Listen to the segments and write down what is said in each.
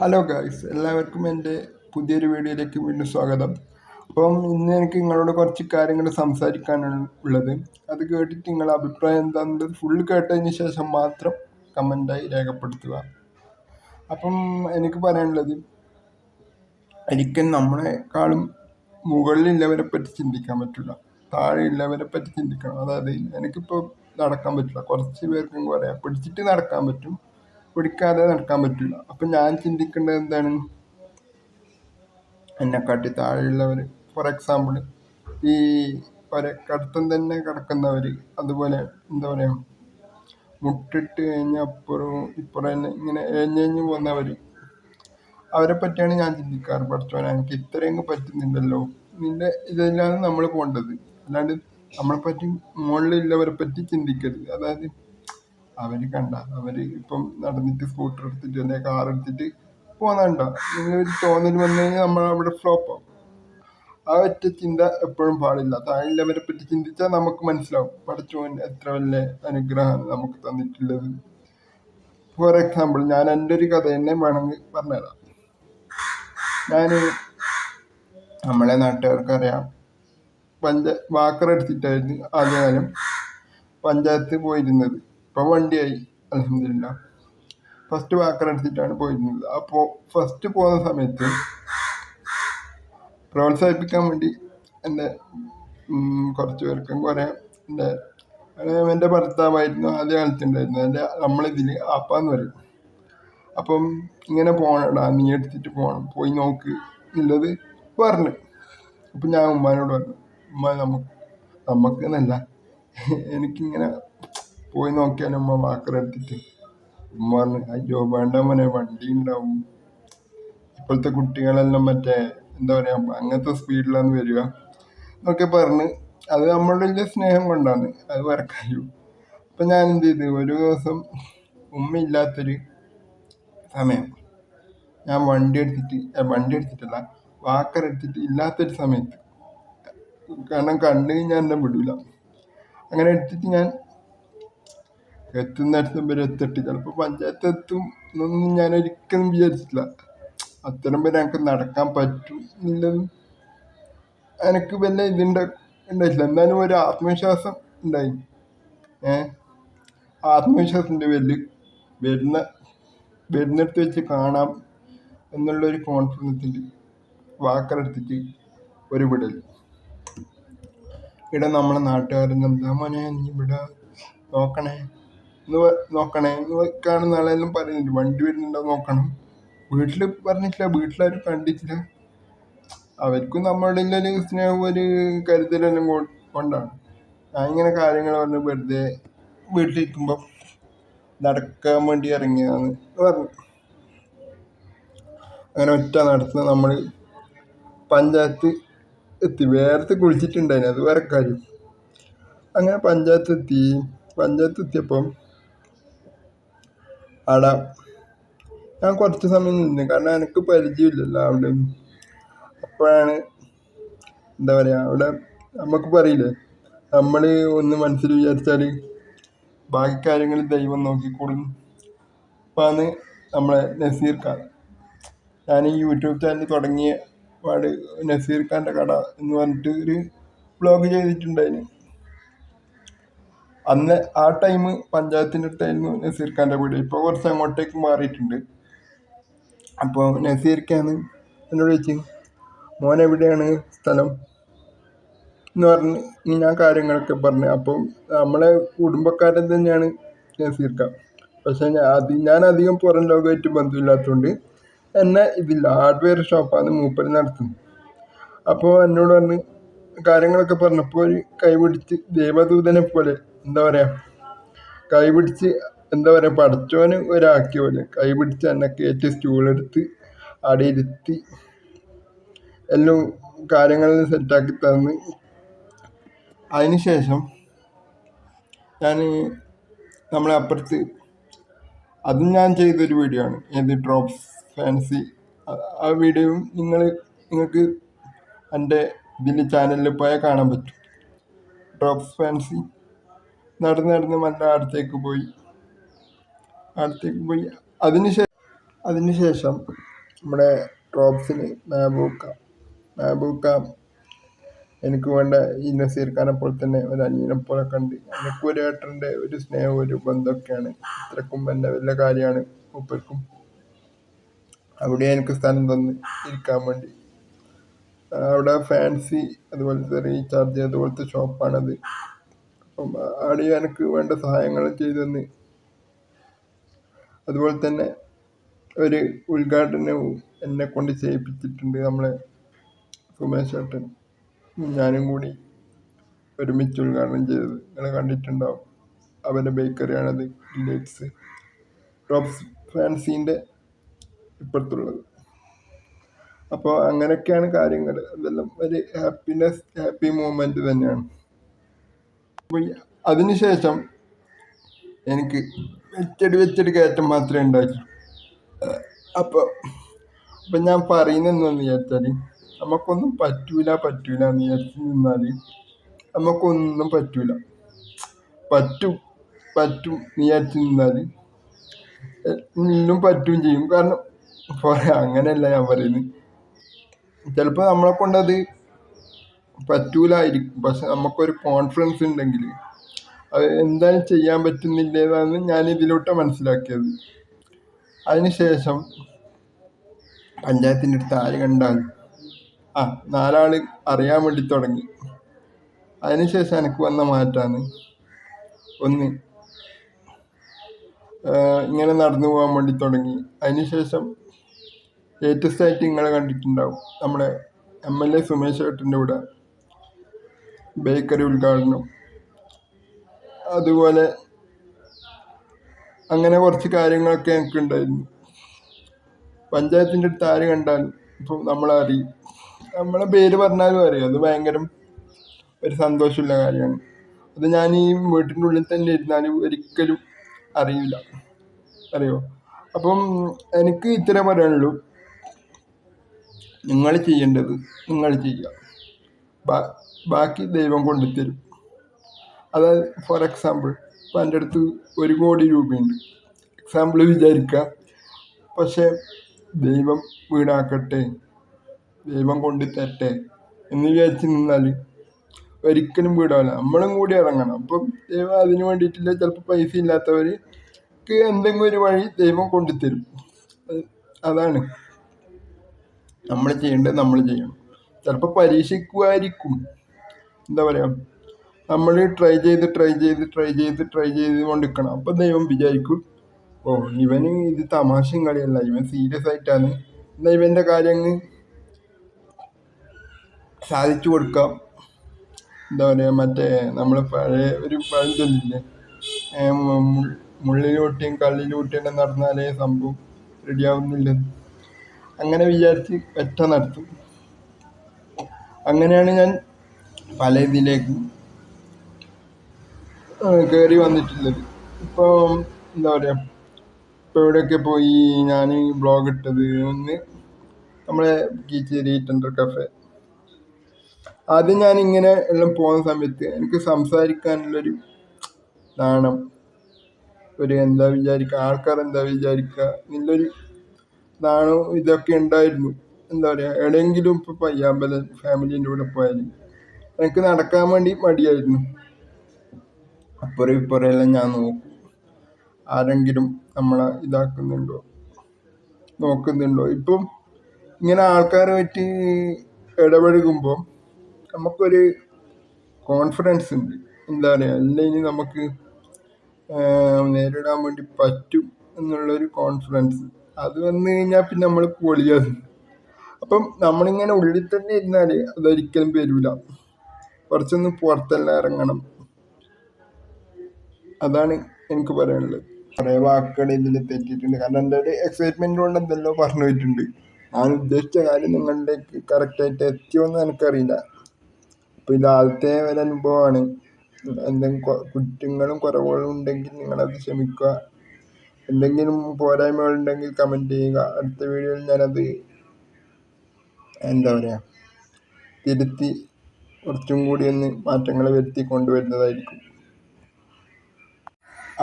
Hello guys എല്ലാവർക്കും എന്റെ പുതിയൊരു വീഡിയോയിലേക്ക് വീണ്ടും സ്വാഗതം. അപ്പം ഇന്ന് എനിക്ക് നിങ്ങളോട് കുറച്ച് കാര്യങ്ങൾ സംസാരിക്കാനാണ് ഉള്ളത്. അത് കേട്ടിട്ട് നിങ്ങളുടെ അഭിപ്രായം എന്താണെന്ന് ഫുൾ കേട്ടതിന് ശേഷം മാത്രം കമന്റായി രേഖപ്പെടുത്തുക. അപ്പം എനിക്ക് പറയാനുള്ളത് എനിക്ക് നമ്മളെക്കാളും മുകളിലുള്ളവരെ പറ്റി ചിന്തിക്കാൻ പറ്റില്ല. താഴെയുള്ളവരെ പറ്റി ചിന്തിക്കണം. അതായത് എനിക്കിപ്പോൾ നടക്കാൻ പറ്റില്ല. കുറച്ച് പേർക്കും പറയാം. പിടിച്ചിട്ട് നടക്കാൻ പറ്റും. പിടിക്കാതെ നടക്കാൻ പറ്റില്ല അപ്പം ഞാൻ ചിന്തിക്കേണ്ടത് എന്താണ്? എന്നെക്കാട്ടി താഴെയുള്ളവർ ഫോർ എക്സാമ്പിൾ ഈ ഒരു കടത്തം തന്നെ കിടക്കുന്നവർ അതുപോലെ എന്താ പറയുക മുട്ടിട്ട് കഴിഞ്ഞ അപ്പുറവും ഇപ്പുറം തന്നെ ഇങ്ങനെ എഴഞ്ഞെഞ്ഞ് പോകുന്നവർ അവരെ പറ്റിയാണ് ഞാൻ ചിന്തിക്കാറ് പഠിച്ചോനെ എനിക്ക് ഇത്രയും പറ്റുന്നുണ്ടല്ലോ. നിന്റെ ഇതെല്ലാം നമ്മൾ പോകേണ്ടത് അല്ലാണ്ട് നമ്മളെ പറ്റി മുകളിലുള്ളവരെ പറ്റി ചിന്തിക്കരുത്. അതായത് അവർ കണ്ട. അവർ ഇപ്പം നടന്നിട്ട് സ്കൂട്ടർ എടുത്തിട്ട് അല്ലെങ്കിൽ കാർ എടുത്തിട്ട് പോകുന്നുണ്ട നിങ്ങൾ ഒരു തോന്നൽ വന്നു കഴിഞ്ഞാൽ നമ്മൾ അവിടെ ഫ്ലോപ്പ് ആവും. ആ ഒറ്റ ചിന്ത എപ്പോഴും പാടില്ല. താഴെയുള്ളവരെ പറ്റി ചിന്തിച്ചാൽ നമുക്ക് മനസ്സിലാവും. പഠിച്ചോൻ എത്ര വലിയ അനുഗ്രഹമാണ് നമുക്ക് തന്നിട്ടുള്ളത്. ഫോർ എക്സാമ്പിൾ ഞാൻ എന്റെ ഒരു കഥ തന്നെ വേണമെങ്കിൽ പറഞ്ഞുതരാം. ഞാൻ നമ്മളെ നാട്ടുകാർക്കറിയാം. പഞ്ച വാക്കർ എടുത്തിട്ടായിരുന്നു ആദ്യകാലം പഞ്ചായത്ത് പോയിരുന്നത്. ഇപ്പോൾ വണ്ടിയായി അലഹമില്ല ഫസ്റ്റ് വാക്കർ എടുത്തിട്ടാണ് പോയിരുന്നത്. അപ്പോ ഫസ്റ്റ് പോകുന്ന സമയത്ത് പ്രോത്സാഹിപ്പിക്കാൻ വേണ്ടി എന്റെ കുറച്ച് പേർക്കും കുറേ എന്റെ എന്റെ ഭർത്താവായിരുന്നു ആദ്യ കാലത്തുണ്ടായിരുന്നു എന്റെ നമ്മളിതിൽ ആപ്പാന്ന് പറയും. അപ്പം ഇങ്ങനെ പോകണടാ നീ എടുത്തിട്ട് പോകണം പോയി നോക്ക് എന്നുള്ളത് പറഞ്ഞു. അപ്പം ഞാൻ ഉമ്മാനോട് പറഞ്ഞു ഉമ്മ നമുക്ക് നമുക്ക് എനിക്കിങ്ങനെ പോയി നോക്കിയാലും ഉമ്മ വാക്കറെടുത്തിട്ട് ഉമ്മ പറഞ്ഞു അയ്യോ വേണ്ട മോനെ വണ്ടി ഉണ്ടാവും. ഇപ്പോഴത്തെ കുട്ടികളെല്ലാം മറ്റേ എന്താ പറയാ അങ്ങനത്തെ സ്പീഡിലാണ് വരിക. എന്നൊക്കെ പറഞ്ഞ് അത് നമ്മളുടെ വലിയ സ്നേഹം കൊണ്ടാണ് അത് വരക്കായു അപ്പം ഞാൻ എന്ത് ചെയ്ത്? ഒരു ദിവസം ഉമ്മ ഇല്ലാത്തൊരു സമയം. ഞാൻ വണ്ടി എടുത്തിട്ട് വണ്ടി എടുത്തിട്ടല്ല വാക്കർ എടുത്തിട്ട് ഇല്ലാത്തൊരു സമയത്ത്. കാരണം കണ്ടു കഴിഞ്ഞാൽ എന്നെ വിടൂല. അങ്ങനെ എടുത്തിട്ട് ഞാൻ എത്തുന്നിടത്തും വരെ എത്തിട്ട്. ചിലപ്പോൾ പഞ്ചായത്ത് എത്തും എന്നൊന്നും ഞാൻ ഒരിക്കലും വിചാരിച്ചിട്ടില്ല. അത്തരം വരെ എനിക്ക് നടക്കാൻ പറ്റും എന്നുള്ളതും എനിക്ക് വല്ല ഇതുണ്ട ഉണ്ടായിട്ടില്ല എന്നാലും ഒരു ആത്മവിശ്വാസം ഉണ്ടായി ഏ? ആത്മവിശ്വാസത്തിന്റെ പേരിൽ വരുന്ന വരുന്നിടത്ത് വെച്ച് കാണാം എന്നുള്ളൊരു കോൺഫിഡൻസിൽ വാക്കറെടുത്തിട്ട് ഒരു വിടൽ ഇവിടെ നമ്മളെ നാട്ടുകാരൻ എന്താ മോനെ? നീ ഇവിടെ നോക്കണേ. നോക്കണേ. കാണുന്ന ആളെല്ലാം പറയുന്നുണ്ട്. വണ്ടി വരുന്നുണ്ടോ നോക്കണം. വീട്ടിൽ പറഞ്ഞിട്ടില്ല. വീട്ടിലാരും കണ്ടിട്ടില്ല. അവർക്കും നമ്മളുടെ ഒരു സ്നേഹം ഒരു കരുതലെല്ലാം കൊണ്ടാണ്. ഞാൻ ഇങ്ങനെ കാര്യങ്ങൾ പറഞ്ഞ് വെറുതെ വീട്ടിലിരിക്കുമ്പോൾ നടക്കാൻ വേണ്ടി ഇറങ്ങിയതാണ് പറഞ്ഞു. അങ്ങനെ ഒറ്റ നടത്തുന്ന നമ്മൾ പഞ്ചായത്ത് എത്തി. വേർത്ത് കുളിച്ചിട്ടുണ്ടായിരുന്നു അത് വേറെ കാര്യം. അങ്ങനെ പഞ്ചായത്ത് എത്തി. പഞ്ചായത്ത് എത്തിയപ്പം അവിടെ ഞാൻ കുറച്ച് സമയം നിന്നു. കാരണം എനിക്ക് പരിചയമില്ലല്ലോ അവിടെ. അപ്പോഴാണ് എന്താ പറയുക അവിടെ നമുക്ക് പറയില്ലേ നമ്മൾ ഒന്ന് മനസ്സിൽ വിചാരിച്ചാൽ ബാക്കി കാര്യങ്ങൾ ദൈവം നോക്കിക്കോളും അപ്പാണ് നമ്മളെ നസീർ ഖാൻ ഞാൻ ഈ യൂട്യൂബ് ചാനൽ തുടങ്ങിയ പാട് നസീർ ഖാന്റെ കട എന്ന് പറഞ്ഞിട്ട് ഒരു വ്ളോഗ് ചെയ്തിട്ടുണ്ടായിരുന്നു അന്ന് ആ ടൈം പഞ്ചായത്തിന്റെ അടുത്തായിരുന്നു നസീർ ഖാന്റെ വീട്. ഇപ്പോൾ കുറച്ച് അങ്ങോട്ടേക്ക് മാറിയിട്ടുണ്ട്. അപ്പോൾ നസീർ ഖാൻ എന്നോട് ചോദിച്ചു മോൻ എവിടെയാണ് സ്ഥലം? എന്ന് പറഞ്ഞ് ഞാൻ കാര്യങ്ങളൊക്കെ പറഞ്ഞു. അപ്പം നമ്മളെ കുടുംബക്കാരൻ തന്നെയാണ് നസീർ ഖാൻ പക്ഷേ അത് ഞാൻ അധികം പുറം ലോകമായിട്ട് ബന്ധമില്ലാത്തതുകൊണ്ട് എന്നെ ഇതില്ല. ഹാർഡ്വെയർ ഷോപ്പാണ് മൂപ്പർ നടത്തുന്നത്. അപ്പോൾ എന്നോട് പറഞ്ഞ് കാര്യങ്ങളൊക്കെ പറഞ്ഞപ്പോൾ ഒരു കൈ പിടിച്ച് ദേവദൂതനെ പോലെ എന്താ പറയുക കൈപിടിച്ച് എന്താ പറയുക പഠിച്ചോന് ഒരാക്കിയ പോലെ. കൈ പിടിച്ച് എന്നെ കയറ്റി സ്റ്റൂളെടുത്ത് അവിടെ ഇരുത്തി എല്ലാം കാര്യങ്ങളിൽ സെറ്റാക്കി തന്ന്. അതിന് ശേഷം ഞാൻ നമ്മളെ അപ്പുറത്ത് അതും ഞാൻ ചെയ്തൊരു വീഡിയോ ആണ്. ഏത് ഡ്രോപ്സ് ഫാൻസി ആ വീഡിയോയും നിങ്ങൾ നിങ്ങൾക്ക് എന്റെ ഇതിന്റെ ചാനലിൽ പോയാൽ കാണാൻ പറ്റും. ഡ്രോപ്സ് ഫാൻസി നടന്ന് നടന്ന് മല്ല അടുത്തേക്ക് പോയി. അടുത്തേക്ക് പോയി. അതിനുശേഷം അതിനുശേഷം നമ്മുടെ ട്രോപ്സിൽ മാബൂക്ക മാബൂക്ക എനിക്ക് വേണ്ട ഈ നസീർ ഖാനെ പോലെ തന്നെ ഒരു അനിയനെ പോലെ കണ്ട്. എനിക്ക് ഒരു ഏട്ടന്റെ ഒരു സ്നേഹവും ഒരു ബന്ധമൊക്കെയാണ് ഇത്രക്കും എന്റെ വലിയ കാര്യമാണ് മൂപ്പർക്കും. അവിടെ എനിക്ക് സ്ഥലം തന്ന് ഇരിക്കാൻ വേണ്ടി. അവിടെ ഫാൻസി അതുപോലത്തെ റീചാർജ് അതുപോലത്തെ ഷോപ്പാണത് അപ്പം എനിക്ക് വേണ്ട സഹായങ്ങൾ ചെയ്തു തന്ന്. അതുപോലെ തന്നെ ഒരു ഉദ്ഘാടനവും എന്നെ കൊണ്ട് ചെയ്യിപ്പിച്ചിട്ടുണ്ട് നമ്മളെ സുമേഷ് ഏട്ടൻ. ഞാനും കൂടി ഒരുമിച്ച് ഉദ്ഘാടനം ചെയ്തത്. നിങ്ങൾ കണ്ടിട്ടുണ്ടാവും. അവന്റെ ബേക്കറിയാണത് ഡിലേറ്റ്സ് ടോപ്സ് ഫാൻസീന്റെ ഇപ്പുറത്തുള്ളത്. അപ്പോൾ അങ്ങനെയൊക്കെയാണ് കാര്യങ്ങൾ. അതെല്ലാം ഒരു ഹാപ്പിനെസ് ഹാപ്പി മൂമെന്റ് തന്നെയാണ്. അതിനുശേഷം എനിക്ക് വെച്ചടി വെച്ചടി കയറ്റം മാത്രമേ ഉണ്ടായിട്ടുള്ളൂ. അപ്പോൾ അപ്പം ഞാൻ പറയുന്നതെന്ന് വിചാരിച്ചാൽ നമുക്കൊന്നും പറ്റൂല പറ്റൂല എന്ന് വിചാരിച്ച് നിന്നാൽ നമുക്കൊന്നും പറ്റൂല. പറ്റും പറ്റും വിചാരിച്ച് നിന്നാൽ എല്ലാം പറ്റുകയും ചെയ്യും. കാരണം അങ്ങനെയല്ല ഞാൻ പറയുന്നത്. ചിലപ്പോൾ നമ്മളെ കൊണ്ടത് പറ്റൂലായിരിക്കും. പക്ഷെ നമുക്കൊരു കോൺഫിഡൻസ് ഉണ്ടെങ്കിൽ അത് എന്താണ് ചെയ്യാൻ പറ്റുന്നില്ലേതാണ് ഞാൻ ഇതിലോട്ട് മനസ്സിലാക്കിയത് അതിനുശേഷം പഞ്ചായത്തിന്റെ അടുത്ത് ആര് കണ്ടാൽ ആ നാലാൾ അറിയാൻ വേണ്ടി തുടങ്ങി. അതിനുശേഷം എനിക്ക് വന്ന മാറ്റാണ്. ഒന്ന് ഇങ്ങനെ നടന്നു പോകാൻ വേണ്ടി തുടങ്ങി. അതിനുശേഷം ലേറ്റസ്റ്റ് ആയിട്ട് നിങ്ങളെ കണ്ടിട്ടുണ്ടാവും. നമ്മുടെ എം എൽ എ സുമേഷ് ഏട്ടന്റെ കൂടെ. ബേക്കറി ഉദ്ഘാടനം. അതുപോലെ അങ്ങനെ കുറച്ച് കാര്യങ്ങളൊക്കെ ഞങ്ങൾക്ക് ഉണ്ടായിരുന്നു പഞ്ചായത്തിന്റെ അടുത്ത് ആര് കണ്ടാൽ ഇപ്പം നമ്മളറിയും നമ്മളെ പേര് പറഞ്ഞാലും അറിയാം. അത് ഭയങ്കര ഒരു സന്തോഷമുള്ള കാര്യമാണ്. അത് ഞാൻ ഈ വീട്ടിന്റെ ഉള്ളിൽ തന്നെ ഇരുന്നാലും ഒരിക്കലും അറിയില്ല. അറിയോ? അപ്പം എനിക്ക് ഇത്ര പറയാനുള്ളൂ. നിങ്ങൾ ചെയ്യേണ്ടത് നിങ്ങൾ ചെയ്യുക. ബാക്കി ദൈവം കൊണ്ടുത്തരും. അതായത് ഫോർ എക്സാമ്പിൾ ഇപ്പം എന്റെ അടുത്ത് ഒരു കോടി രൂപയുണ്ട്. എക്സാമ്പിൾ വിചാരിക്കുക. പക്ഷേ ദൈവം വീണാക്കട്ടെ ദൈവം കൊണ്ടു തരട്ടെ എന്ന് വിചാരിച്ച് നിന്നാൽ ഒരിക്കലും വീടാവില്ല. നമ്മളും കൂടി ഇറങ്ങണം. അപ്പം ദൈവം അതിന് വേണ്ടിയിട്ടില്ല. ചിലപ്പോൾ പൈസ ഇല്ലാത്തവർക്ക് എന്തെങ്കിലും ഒരു വഴി ദൈവം കൊണ്ടുതരും. അതാണ്. നമ്മൾ ചെയ്യേണ്ടത് നമ്മൾ ചെയ്യണം. ചിലപ്പോൾ പരീക്ഷിക്കുമായിരിക്കും എന്താ പറയുക നമ്മൾ ട്രൈ ചെയ്ത് ട്രൈ ചെയ്ത് ട്രൈ ചെയ്ത് ട്രൈ ചെയ്ത് കൊണ്ടിരിക്കണം. അപ്പം ദൈവം വിചാരിക്കും ഓ ഇവന് ഇത് തമാശയും കളിയല്ല ഇവൻ സീരിയസ് ആയിട്ടാണ്. എന്നാൽ ഇവന്റെ കാര്യങ്ങൾ സാധിച്ചു കൊടുക്കാം. എന്താ പറയുക മറ്റേ നമ്മൾ പഴയ ഒരു പഴഞ്ചൊല്ലില്ലേ മുള്ളിലൂട്ടിയും കള്ളിലൂട്ടിയും നടന്നാലേ സംഭവം റെഡിയാവുന്നില്ല അങ്ങനെ വിചാരിച്ച് ഒറ്റ നടത്തും. അങ്ങനെയാണ് ഞാൻ പല ഇതിലേക്കും കയറി വന്നിട്ടുള്ളത് ഇപ്പോൾ എന്താ പറയുക ഇപ്പോൾ എവിടെയൊക്കെ പോയി ഞാൻ ബ്ലോഗ് ഇട്ടത് ഒന്ന് നമ്മളെ കീച്ചേരി ടെൻഡർ കഫേ ആദ്യം ഞാൻ ഇങ്ങനെ എല്ലാം പോകുന്ന സമയത്ത് എനിക്ക് സംസാരിക്കാനുള്ളൊരു നാണം ഒരു എന്താ വിചാരിക്കുക ആൾക്കാർ എന്താ വിചാരിക്കുക എന്നുള്ളൊരു നാണവും ഇതൊക്കെ ഉണ്ടായിരുന്നു. എന്താ പറയുക എവിടെയെങ്കിലും ഇപ്പോൾ പയ്യാമ്പലം ഫാമിലീന്റെ കൂടെ പോയാൽ എനിക്ക് നടക്കാൻ വേണ്ടി മടിയായിരുന്നു. അപ്പുറം ഇപ്പുറം എല്ലാം ഞാൻ നോക്കും. ആരെങ്കിലും നമ്മളെ ഇതാക്കുന്നുണ്ടോ? നോക്കുന്നുണ്ടോ? ഇപ്പം ഇങ്ങനെ ആൾക്കാരുമായിട്ട് ഇടപഴകുമ്പോൾ നമുക്കൊരു കോൺഫിഡൻസ് ഉണ്ട്. എന്താ പറയുക അല്ലെങ്കിൽ നമുക്ക് നേരിടാൻ വേണ്ടി പറ്റും എന്നുള്ളൊരു കോൺഫിഡൻസ് അത് വന്നു കഴിഞ്ഞാൽ പിന്നെ നമ്മൾ പൊളിയത് അപ്പം നമ്മളിങ്ങനെ ഉള്ളിൽ തന്നെ ഇരുന്നാൽ അതൊരിക്കലും വരില്ല കുറച്ചൊന്ന് പുറത്തെല്ലാം ഇറങ്ങണം. അതാണ് എനിക്ക് പറയാനുള്ളത്. കുറേ വാക്കുകൾ ഇതിൽ തെറ്റിയിട്ടുണ്ട്. കാരണം എന്റെ ഒരു എക്സൈറ്റ്മെന്റ് കൊണ്ട് എന്തെല്ലോ പറഞ്ഞു പോയിട്ടുണ്ട്. ഞാൻ ഉദ്ദേശിച്ച കാര്യം നിങ്ങളിലേക്ക് കറക്റ്റായിട്ട് എത്തിയോന്ന് എനിക്കറിയില്ല. അപ്പോൾ ഇത് ആദ്യത്തെ ഒരു അനുഭവമാണ്. എന്തെങ്കിലും കുറ്റങ്ങളും കുറവുകളും ഉണ്ടെങ്കിൽ നിങ്ങളത് ക്ഷമിക്കുക. എന്തെങ്കിലും പോരായ്മകളുണ്ടെങ്കിൽ കമന്റ് ചെയ്യുക. അടുത്ത വീഡിയോയിൽ ഞാനത് എന്താ പറയുക തിരുത്തി കുറച്ചും കൂടി ഒന്ന് മാറ്റങ്ങൾ വരുത്തി കൊണ്ടുവരുന്നതായിരിക്കും.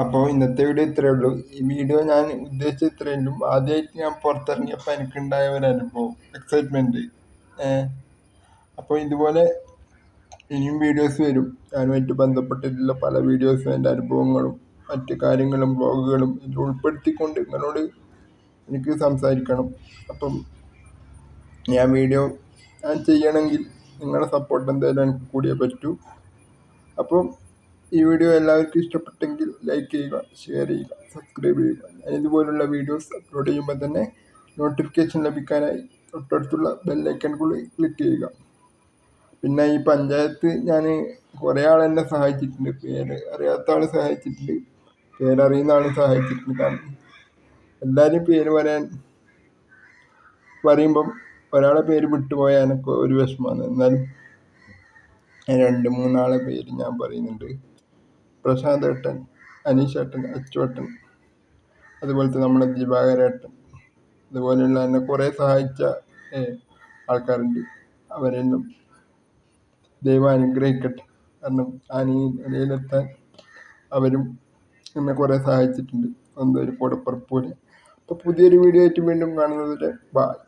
അപ്പോൾ ഇന്നത്തെ വീഡിയോ ഇത്രയേ ഉള്ളൂ. ഈ വീഡിയോ ഞാൻ ഉദ്ദേശിച്ച ഇത്രയേ ഉള്ളൂ ആദ്യമായിട്ട് ഞാൻ പുറത്തിറങ്ങിയപ്പോൾ എനിക്കുണ്ടായ ഒരു അനുഭവം എക്സൈറ്റ്മെന്റ് അപ്പോൾ ഇതുപോലെ ഇനിയും വീഡിയോസ് വരും. ഞാനുമായിട്ട് ബന്ധപ്പെട്ടിട്ടുള്ള പല വീഡിയോസും എന്റെ അനുഭവങ്ങളും മറ്റു കാര്യങ്ങളും ബ്ലോഗുകളും ഇതിൽ ഉൾപ്പെടുത്തിക്കൊണ്ട് നിങ്ങളോട് എനിക്ക് സംസാരിക്കണം. അപ്പം ഞാൻ വീഡിയോ ഞാൻ ചെയ്യണമെങ്കിൽ നിങ്ങളുടെ സപ്പോർട്ട് എന്തായാലും എനിക്ക് കൂടിയേ പറ്റൂ. അപ്പം ഈ വീഡിയോ എല്ലാവർക്കും ഇഷ്ടപ്പെട്ടെങ്കിൽ ലൈക്ക് ചെയ്യുക ഷെയർ ചെയ്യുക സബ്സ്ക്രൈബ് ചെയ്യുക. ഇതുപോലുള്ള വീഡിയോസ് അപ്ലോഡ് ചെയ്യുമ്പോൾ തന്നെ നോട്ടിഫിക്കേഷൻ ലഭിക്കാനായി തൊട്ടടുത്തുള്ള ബെല്ലൈക്കൺ കൂടി ക്ലിക്ക് ചെയ്യുക. പിന്നെ ഈ പഞ്ചായത്ത് ഞാൻ കുറേ ആൾ എന്നെ സഹായിച്ചിട്ടുണ്ട്. പേര് അറിയാത്ത ആൾ സഹായിച്ചിട്ടുണ്ട്. പേരറിയുന്ന ആൾ സഹായിച്ചിട്ടുണ്ട്. കാരണം എല്ലാവരും പേര് പറയാൻ പറയുമ്പം ഒരാളെ പേര് വിട്ടുപോയാൽ എനിക്ക് ഒരു വിഷമമാണ്. എന്നാലും രണ്ട് മൂന്നാളെ പേര് ഞാൻ പറയുന്നുണ്ട്. പ്രശാന്ത് ഏട്ടൻ അനീഷ് ഏട്ടൻ അച്ചുവേട്ടൻ അതുപോലത്തെ നമ്മുടെ ദിവാകരേട്ടൻ അതുപോലെയുള്ള എന്നെ കുറേ സഹായിച്ച ആൾക്കാരുണ്ട്. അവരെല്ലാം ദൈവം അനുഗ്രഹിക്കട്ടെ. കാരണം നിലയിലെത്താൻ അവരും എന്നെ കുറേ സഹായിച്ചിട്ടുണ്ട്. സ്വന്തം ഒരു കൂടെ പോലെ. അപ്പോൾ പുതിയൊരു വീഡിയോ ആയിട്ട് വീണ്ടും കാണുന്നത് വരെ ബായ്